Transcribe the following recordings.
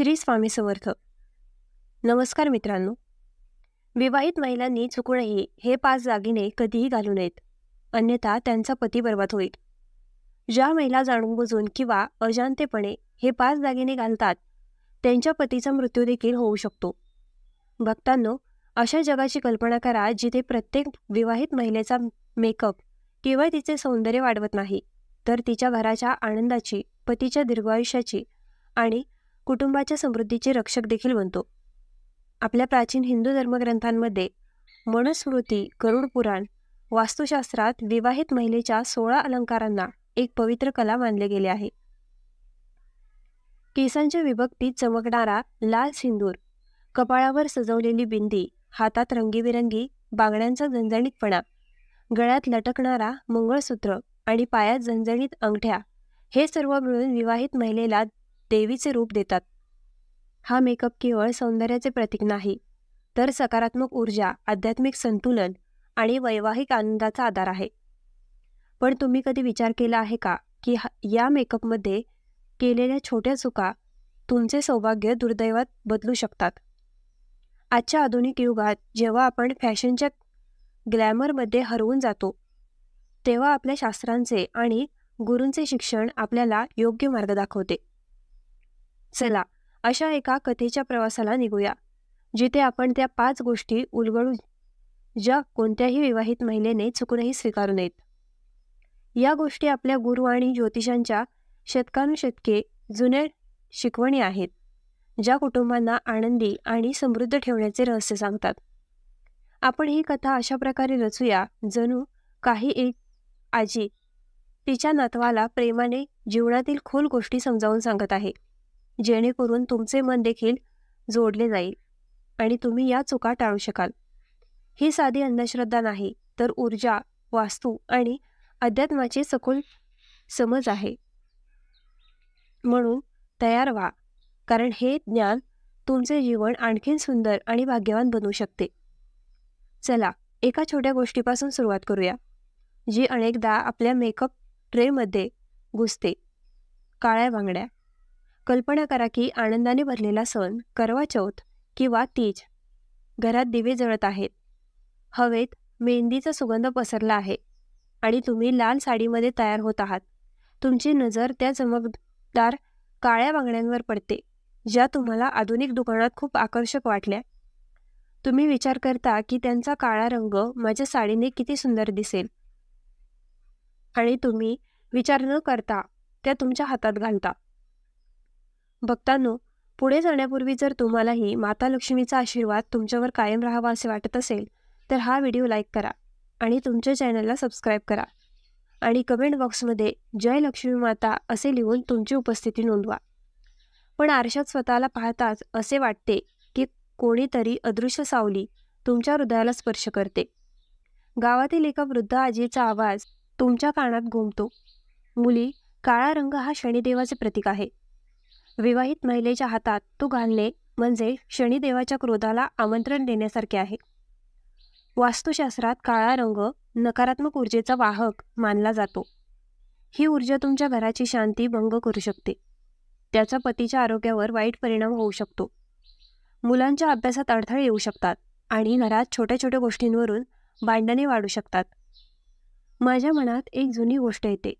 श्री स्वामी समर्थ. नमस्कार मित्रांनो. विवाहित महिलांनी चुकूनही हे पाच दागिने कधीही घालू नयेत. अन्यथा त्यांचा पती बर्बाद होईल. ज्या महिला जाणून बुजून किंवा अजाणतेपणे हे पाच दागिने घालतात त्यांच्या पतीचा मृत्यू देखील होऊ शकतो. भक्तांनो अशा जगाची कल्पना करा जिथे प्रत्येक विवाहित महिलेचा मेकअप केवळ तिचे सौंदर्य वाढवत नाही तर तिच्या घराच्या आनंदाची पतीच्या दीर्घायुष्याची आणि कुटुंबाच्या समृद्धीचे रक्षक देखील बनतो. आपल्या प्राचीन हिंदू धर्मग्रंथांमध्ये मनुस्मृती गरुड पुराण वास्तुशास्त्रात विवाहित महिलेच्या सोळा अलंकारांना एक पवित्र कला मानले गेले आहे. केसांच्या विभक्तीत चमकणारा लाल सिंदूर कपाळावर सजवलेली बिंदी हातात रंगीबिरंगी बांगड्यांचा झणझणीतपणा गळ्यात लटकणारा मंगळसूत्र आणि पायात झणझणीत अंगठ्या हे सर्व मिळून विवाहित महिलेला देवीचे रूप देतात. हा मेकअप केवळ सौंदर्याचे प्रतीक नाही तर सकारात्मक ऊर्जा आध्यात्मिक संतुलन आणि वैवाहिक आनंदाचा आधार आहे. पण तुम्ही कधी विचार केला आहे का की या मेकअपमध्ये केलेल्या छोट्या चुका तुमचे सौभाग्य दुर्दैवात बदलू शकतात? आजच्या आधुनिक युगात जेव्हा आपण फॅशनच्या ग्लॅमरमध्ये हरवून जातो तेव्हा आपल्या शास्त्रांचे आणि गुरूंचे शिक्षण आपल्याला योग्य मार्ग दाखवते. चला अशा एका कथेच्या प्रवासाला निघूया जिथे आपण त्या पाच गोष्टी उलगडू ज्या कोणत्याही विवाहित महिलेने चुकूनही स्वीकारू नयेत. या गोष्टी आपल्या गुरु आणि ज्योतिषांच्या शतकानुशतके जुन्या शिकवणी आहेत ज्या कुटुंबांना आनंदी आणि समृद्ध ठेवण्याचे रहस्य सांगतात. आपण ही कथा अशा प्रकारे रचूया जणू काही एक आजी तिच्या नातवाला प्रेमाने जीवनातील खोल गोष्टी समजावून सांगत आहे. जेणेकरून तुमचे मन देखील जोडले जाईल आणि तुम्ही या चुका टाळू शकाल. ही साधी अंधश्रद्धा नाही तर ऊर्जा वास्तू आणि अध्यात्माची सखोल समज आहे. म्हणून तयार व्हा कारण हे ज्ञान तुमचे जीवन आणखीन सुंदर आणि भाग्यवान बनवू शकते. चला एका छोट्या गोष्टीपासून सुरुवात करूया जी अनेकदा आपल्या मेकअप ट्रेमध्ये घुसते. काळ्या बांगड्या. कल्पना करा की आनंदाने भरलेला सण करवा चौथ किंवा तीज घरात दिवे जळत आहेत. हवेत मेहंदीचा सुगंध पसरला आहे आणि तुम्ही लाल साडीमध्ये तयार होत आहात. तुमची नजर त्या चमकदार काळ्या बांगड्यांवर पडते ज्या तुम्हाला आधुनिक दुकानात खूप आकर्षक वाटल्या. तुम्ही विचार करता की त्यांचा काळा रंग माझ्या साडीने किती सुंदर दिसेल. आणि तुम्ही विचार न करता त्या तुमच्या हातात घालता. भक्तांनो पुढे जाण्यापूर्वी जर तुम्हालाही माता लक्ष्मीचा आशीर्वाद तुमच्यावर कायम राहावा असे वाटत असेल तर हा व्हिडिओ लाईक करा आणि तुमच्या चॅनलला सबस्क्राईब करा. आणि कमेंट बॉक्समध्ये जय लक्ष्मी माता असे लिहून तुमची उपस्थिती नोंदवा. पण आरशात स्वतःला पाहताच असे वाटते की कोणीतरी अदृश्य सावली तुमच्या हृदयाला स्पर्श करते. गावातील एका वृद्ध आजीचा आवाज तुमच्या कानात घुमतो. मुली काळा रंग हा शनिदेवाचे प्रतीक आहे. विवाहित महिलेच्या हातात तो घालणे म्हणजे शनिदेवाच्या क्रोधाला आमंत्रण देण्यासारखे आहे. वास्तुशास्त्रात काळा रंग नकारात्मक ऊर्जेचा वाहक मानला जातो. ही ऊर्जा तुमच्या घराची शांती भंग करू शकते. त्याचा पतीच्या आरोग्यावर वाईट परिणाम होऊ शकतो. मुलांच्या अभ्यासात अडथळे येऊ शकतात आणि घरात छोट्या छोट्या गोष्टींवरून भांडणे वाढू शकतात. माझ्या मनात एक जुनी गोष्ट येते.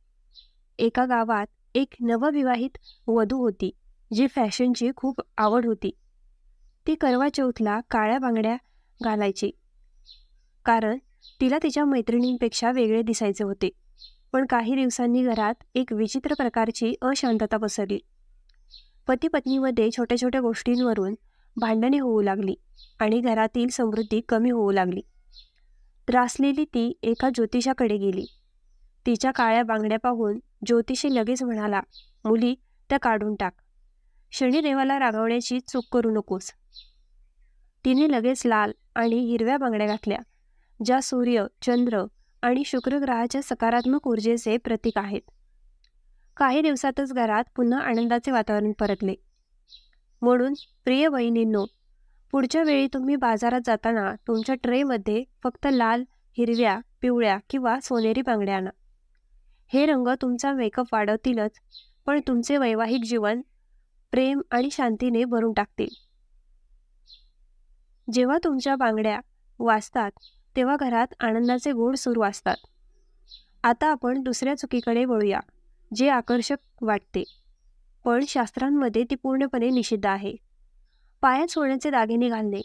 एका गावात एक नवविवाहित वधू होती. जी फॅशनची खूप आवड होती. ती करवा चौथला काळ्या बांगड्या घालायची. कारण तिला तिच्या मैत्रिणींपेक्षा वेगळे दिसायचे होते. पण काही दिवसांनी घरात एक विचित्र प्रकारची अशांतता पसरली. पती पत्नीमध्ये छोट्या छोट्या गोष्टींवरून भांडणे होऊ लागली आणि घरातील समृद्धी कमी होऊ लागली. त्रासलेली ती एका ज्योतिषाकडे गेली. तिच्या काळ्या बांगड्या पाहून ज्योतिषी लगेच म्हणाला मुली त्या काढून टाक. शनिदेवाला रागवण्याची चूक करू नकोस. तिने लगेच लाल आणि हिरव्या बांगड्या घातल्या ज्या सूर्य चंद्र आणि शुक्रग्रहाच्या सकारात्मक ऊर्जेचे प्रतीक आहेत. काही दिवसातच घरात पुन्हा आनंदाचे वातावरण परतले. म्हणून प्रिय बहिणींनो पुढच्या वेळी तुम्ही बाजारात जाताना तुमच्या ट्रेमध्ये फक्त लाल हिरव्या पिवळ्या किंवा सोनेरी बांगड्या आणा. हे रंग तुमचा मेकअप वाढवतीलच पण तुमचे वैवाहिक जीवन प्रेम आणि शांतीने भरून टाकतील. जेव्हा तुमच्या बांगड्या वाजतात तेव्हा घरात आनंदाचे गोड सुरू असतात आता आपण दुसऱ्या चुकीकडे वळूया जे आकर्षक वाटते. पण शास्त्रांमध्ये ती पूर्णपणे निषिद्ध आहे. पायात सोन्याचे दागिने घालणे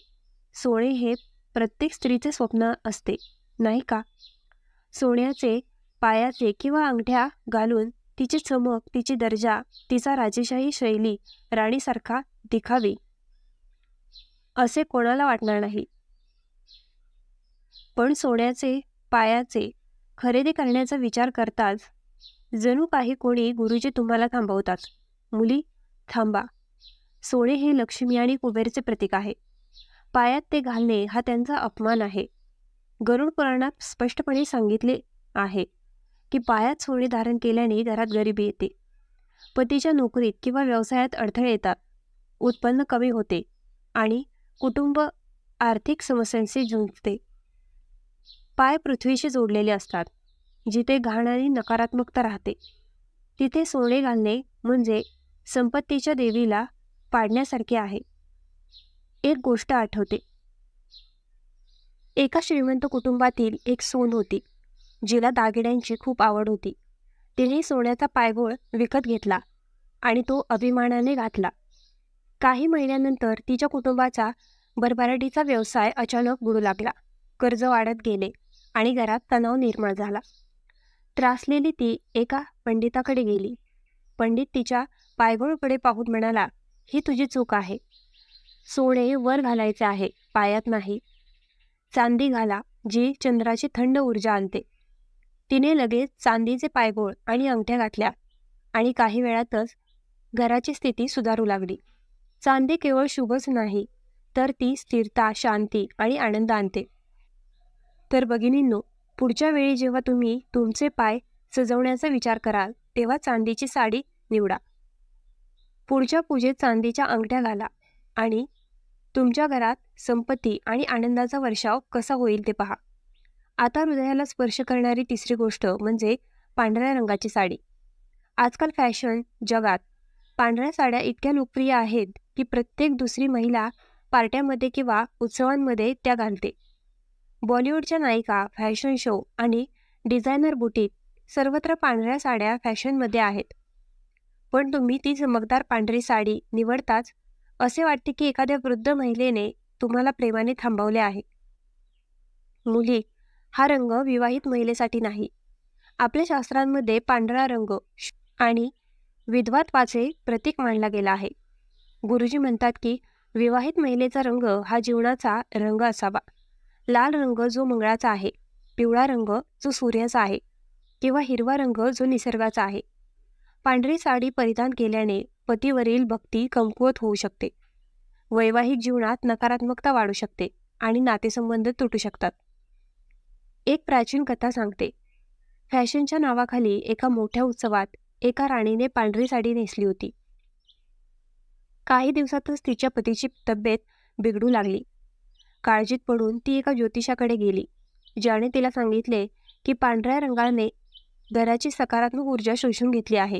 सोने हे प्रत्येक स्त्रीचे स्वप्न असते नाही का? सोन्याचे पायाचे किंवा अंगठ्या घालून तिची चमक तिची दर्जा तिचा राजेशाही शैली राणीसारखा दिखावी. असे कोणाला वाटणार नाही. पण सोन्याचे पायाचे खरेदी करण्याचा विचार करताच जणू काही कोणी गुरुजी तुम्हाला थांबवतात. मुली थांबा. सोने हे लक्ष्मी आणि कुबेरचे प्रतीक आहे. पायात ते घालणे हा त्यांचा अपमान आहे. गरुड पुराणात स्पष्टपणे सांगितले आहे. की पायात सोने धारण केल्याने घरात गरिबी येते. पतीच्या नोकरीत किंवा व्यवसायात अडथळे येतात. उत्पन्न कमी होते आणि कुटुंब आर्थिक समस्यांशी झुंजते पाय पृथ्वीशी जोडलेले असतात जिथे घाण आणि नकारात्मकता राहते. तिथे सोने घालणे म्हणजे संपत्तीच्या देवीला पाडण्यासारखे आहे. एक गोष्ट आठवते. एका श्रीमंत कुटुंबातील एक सोन होती. जिला दागिन्यांची खूप आवड होती. तिने सोन्याचा पायगोळ विकत घेतला आणि तो अभिमानाने घातला काही महिन्यानंतर तिच्या कुटुंबाचा बरबराटीचा व्यवसाय अचानक बुडू लागला. कर्ज वाढत गेले आणि घरात तणाव निर्माण झाला. त्रासलेली ती एका पंडिताकडे गेली. पंडित तिच्या पायगोळकडे पाहून म्हणाला ही तुझी चूक आहे. सोने वर घालायचे आहे पायात नाही. चांदी घाला जी चंद्राची थंड ऊर्जा आणते. तिने लगेच चांदीचे पायगोळ आणि अंगठ्या घातल्या आणि काही वेळातच घराची स्थिती सुधारू लागली. चांदी केवळ शुभच नाही तर ती स्थिरता शांती आणि आनंद आणते. तर भगिनींनो पुढच्या वेळी जेव्हा तुम्ही तुमचे पाय सजवण्याचा विचार कराल तेव्हा चांदीची साडी निवडा. पुढच्या पूजेत चांदीच्या अंगठ्या घाला आणि तुमच्या घरात संपत्ती आणि आनंदाचा वर्षाव कसा होईल ते पहा. आता हृदयाला स्पर्श करणारी तिसरी गोष्ट म्हणजे पांढऱ्या रंगाची साडी. आजकाल फॅशन जगात पांढऱ्या साड्या इतक्या लोकप्रिय आहेत की प्रत्येक दुसरी महिला पार्ट्यामध्ये किंवा उत्सवांमध्ये त्या घालते. बॉलिवूडच्या नायिका फॅशन शो आणि डिझायनर बुटीक सर्वत्र पांढऱ्या साड्या फॅशनमध्ये आहेत. पण तुम्ही ती चमकदार पांढरी साडी निवडताच असे वाटते की एखाद्या वृद्ध महिलेने तुम्हाला प्रेमाने थांबवले आहे. मुली हा रंग विवाहित महिलेसाठी नाही. आपल्या शास्त्रांमध्ये पांढरा रंग आणि विधवात्वाचे प्रतीक मानला गेला आहे. गुरुजी म्हणतात की विवाहित महिलेचा रंग हा जीवनाचा रंग असावा. लाल रंग जो मंगळाचा आहे पिवळा रंग जो सूर्याचा आहे किंवा हिरवा रंग जो निसर्गाचा आहे. पांढरी साडी परिधान केल्याने पतीवरील भक्ती कमकुवत होऊ शकते. वैवाहिक जीवनात नकारात्मकता वाढू शकते आणि नातेसंबंध तुटू शकतात. एक प्राचीन कथा सांगते. फॅशनच्या नावाखाली एका मोठ्या उत्सवात एका राणीने पांढरी साडी नेसली होती. काही दिवसातच तिच्या पतीची तब्येत बिघडू लागली. काळजीत पडून ती एका ज्योतिषाकडे गेली ज्याने तिला सांगितले की पांढऱ्या रंगाने घराची सकारात्मक ऊर्जा शोषून घेतली आहे.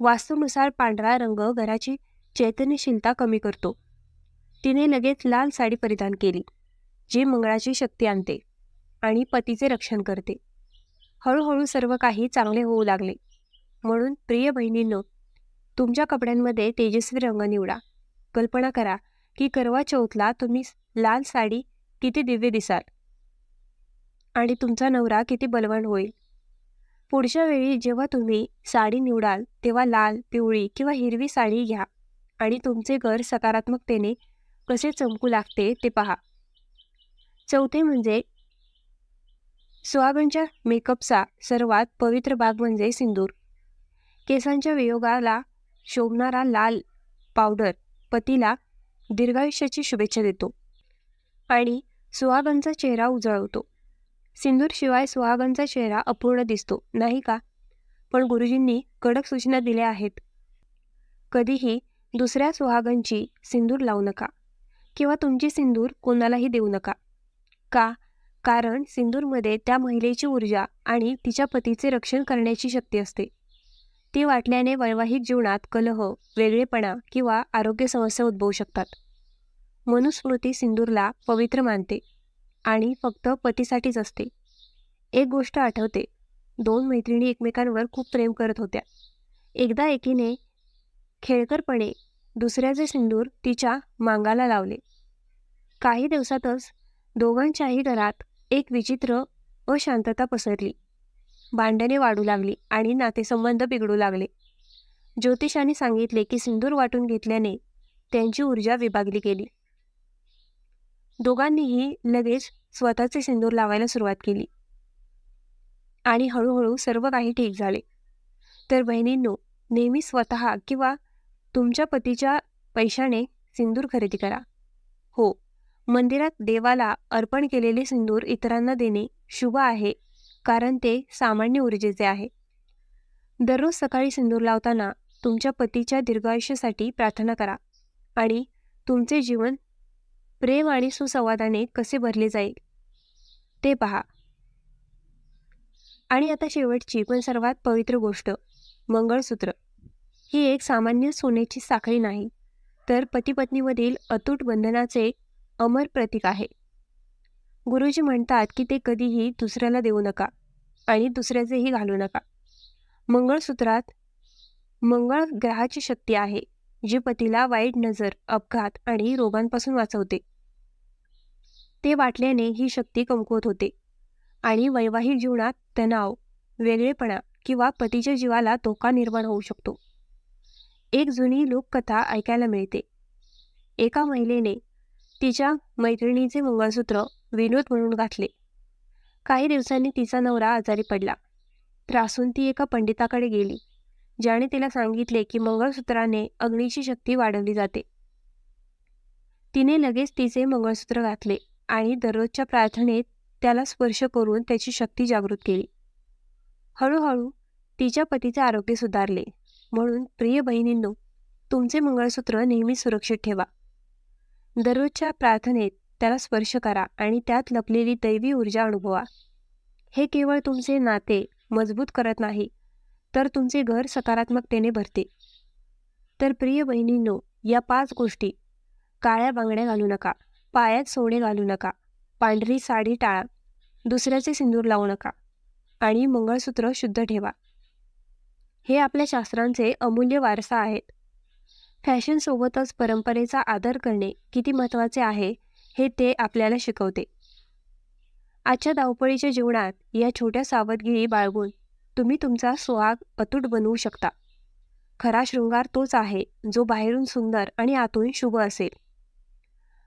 वास्तूनुसार पांढरा रंग घराची चैतन्यशीलता कमी करतो. तिने लगेच लाल साडी परिधान केली जी मंगळाची शक्ती आणते. आणि पतीचे रक्षण करते. हळूहळू सर्व काही चांगले होऊ लागले. म्हणून प्रिय बहिणींनो तुमच्या कपड्यांमध्ये तेजस्वी रंग निवडा. कल्पना करा की करवा चौथला तुम्ही लाल साडी किती दिव्य दिसाल? आणि तुमचा नवरा किती बलवान होईल? पुढच्या वेळी जेव्हा तुम्ही साडी निवडाल तेव्हा लाल पिवळी किंवा हिरवी साडी घ्या आणि तुमचे घर सकारात्मकतेने कसे चमकू लागते ते पहा. चौथे म्हणजे सुहागणच्या मेकअपचा सर्वात पवित्र भाग म्हणजे सिंदूर. केसांच्या वियोगाला शोभणारा लाल पावडर पतीला दीर्घायुष्याची शुभेच्छा देतो आणि सुहागणचा चेहरा उजळवतो. सिंदूरशिवाय सुहागणचा चेहरा अपूर्ण दिसतो नाही का? पण गुरुजींनी कडक सूचना दिल्या आहेत. कधीही दुसऱ्या सुहागनची सिंदूर लावू नका किंवा तुमची सिंदूर कोणालाही देऊ नका. का? कारण सिंदूरमध्ये त्या महिलेची ऊर्जा आणि तिच्या पतीचे रक्षण करण्याची शक्ती असते. ती वाटल्याने वैवाहिक जीवनात कलह वेगळेपणा किंवा आरोग्य समस्या उद्भवू शकतात. मनुस्मृती सिंदूरला पवित्र मानते आणि फक्त पतीसाठीच असते. एक गोष्ट आठवते दोन मैत्रिणी एकमेकांवर खूप प्रेम करत होत्या. एकदा एकीने खेळकरपणे दुसऱ्याचे सिंदूर तिच्या मांगाला लावले. काही दिवसातच दोघांच्याही घरात एक विचित्र अशांतता पसरली. भांडणे वाढू लागली आणि नातेसंबंध बिघडू लागले. ज्योतिषाने सांगितले की सिंदूर वाटून घेतल्याने त्यांची ऊर्जा विभागली गेली. दोघांनीही लगेच स्वतःचे सिंदूर लावायला सुरुवात केली. आणि हळूहळू सर्व काही ठीक झाले. तर बहिणींनो नेहमी स्वतः किंवा तुमच्या पतीच्या पैशाने सिंदूर खरेदी करा. हो. मंदिरात देवाला अर्पण केलेले सिंदूर इतरांना देणे शुभ आहे कारण ते सामान्य ऊर्जेचे आहे. दररोज सकाळी सिंदूर लावताना तुमच्या पतीच्या दीर्घायुष्यासाठी प्रार्थना करा आणि तुमचे जीवन प्रेम आणि सुसंवादाने कसे भरले जाईल ते पहा. आणि आता शेवटची पण सर्वात पवित्र गोष्ट मंगळसूत्र. ही एक सामान्य सोन्याची साखळी नाही तर पतीपत्नीमधील अतूट बंधनाचे अमर प्रतीक आहे. गुरुजी म्हणतात की ते कधीही दुसऱ्याला देऊ नका आणि दुसऱ्याचेही घालू नका. मंगळसूत्रात मंगळ ग्रहाची शक्ती आहे जी पतीला वाईट नजर अपघात आणि रोगांपासून वाचवते. ते वाटल्याने ही शक्ती कमकुवत होते आणि वैवाहिक जीवनात तणाव वेगळेपणा किंवा पतीच्या जीवाला धोका निर्माण होऊ शकतो. एक जुनी लोककथा ऐकायला मिळते. एका महिलेने तिच्या मैत्रिणीचे मंगळसूत्र विनोद म्हणून घातले. काही दिवसांनी तिचा नवरा आजारी पडला. त्रासून ती एका पंडिताकडे गेली ज्याने तिला सांगितले की मंगळसूत्राने अग्नीची शक्ती वाढवली जाते. तिने लगेच तिचे मंगळसूत्र घातले आणि दररोजच्या प्रार्थनेत त्याला स्पर्श करून त्याची शक्ती जागृत केली. हळूहळू तिच्या पतीचे आरोग्य सुधारले म्हणून प्रिय बहिणींनो तुमचे मंगळसूत्र नेहमी सुरक्षित ठेवा. दररोजच्या प्रार्थनेत त्याला स्पर्श करा आणि त्यात लपलेली दैवी ऊर्जा अनुभवा. हे केवळ तुमचे नाते मजबूत करत नाही तर तुमचे घर सकारात्मकतेने भरते. तर प्रिय बहिणींनो या पाच गोष्टी काळ्या बांगड्या घालू नका पायात सोने घालू नका पांढरी साडी टाळा दुसऱ्याचे सिंदूर लावू नका आणि मंगळसूत्र शुद्ध ठेवा. हे आपल्या शास्त्रांचे अमूल्य वारसा आहेत. फॅशनसोबतच परंपरेचा आदर करणे किती महत्त्वाचे आहे हे ते आपल्याला शिकवते. आजच्या धावपळीच्या जीवनात या छोट्या सावधगिरी बाळगून तुम्ही तुमचा सुहाग अतूट बनवू शकता. खरा शृंगार तोच आहे जो बाहेरून सुंदर आणि आतून शुभ असेल.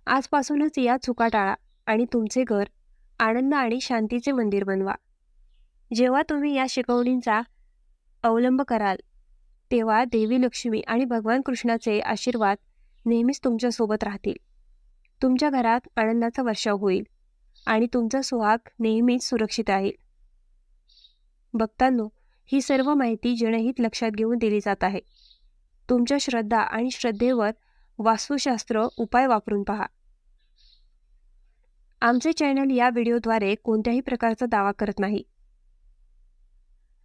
आजपासूनच या चुका टाळा आणि तुमचे घर आनंद आणि शांतीचे मंदिर बनवा. जेव्हा तुम्ही या शिकवणींचा अवलंब कराल तेव्हा देवी लक्ष्मी आणि भगवान कृष्णाचे आशीर्वाद नेहमीच तुमच्यासोबत राहतील. तुमच्या घरात आनंदाचा वर्षाव होईल आणि तुमचा सुहाग नेहमीच सुरक्षित राहील भक्तांनो ही सर्व माहिती जनहित लक्षात घेऊन दिली जात आहे. तुमच्या श्रद्धा आणि श्रद्धेवर वास्तुशास्त्र उपाय वापरून पहा. आमचे चॅनल या व्हिडिओद्वारे कोणत्याही प्रकारचा दावा करत नाही.